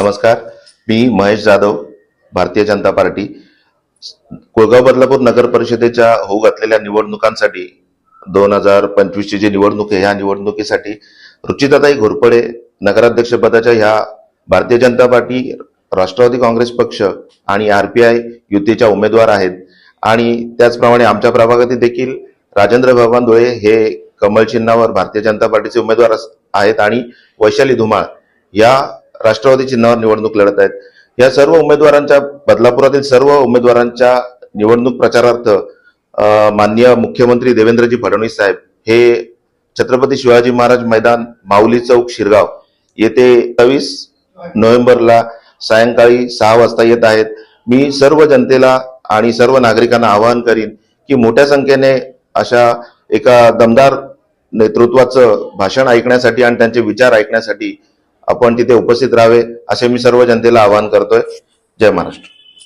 नमस्कार. मी महेश जाधव भारतीय जनता पार्टी. कोळगाव बदलापूर नगर परिषदेच्या होऊ घातलेल्या निवडणुकांसाठी दोन हजार पंचवीसची जी निवडणूक आहे ह्या निवडणुकीसाठी रुचिताताई घोरपडे नगराध्यक्षपदाच्या ह्या भारतीय जनता पार्टी राष्ट्रवादी काँग्रेस पक्ष आणि आर पी आय युतीच्या उमेदवार आहेत. आणि त्याचप्रमाणे आमच्या प्रभागातील देखील राजेंद्र भगवान धुळे हे कमल चिन्हावर भारतीय जनता पार्टीचे उमेदवार आहेत. आणि वैशाली धुमाळ या राष्ट्रवादी चिन्हावर निवडणूक लढत आहेत. या सर्व उमेदवारांच्या बदलापुरातील सर्व उमेदवारांच्या निवडणूक प्रचारार्थ माननीय मुख्यमंत्री देवेंद्रजी फडणवीस साहेब हे छत्रपती शिवाजी महाराज मैदान माऊली चौक शिरगाव येथे सव्वीस नोव्हेंबरला सायंकाळी सहा वाजता येत आहेत. मी सर्व जनतेला आणि सर्व नागरिकांना आवाहन करीन की मोठ्या संख्येने अशा एका दमदार नेतृत्वाचं भाषण ऐकण्यासाठी आणि त्यांचे विचार ऐकण्यासाठी आपण तिथे उपस्थित राहावे असे मी सर्व जनतेला आवाहन करतोय. जय महाराष्ट्र.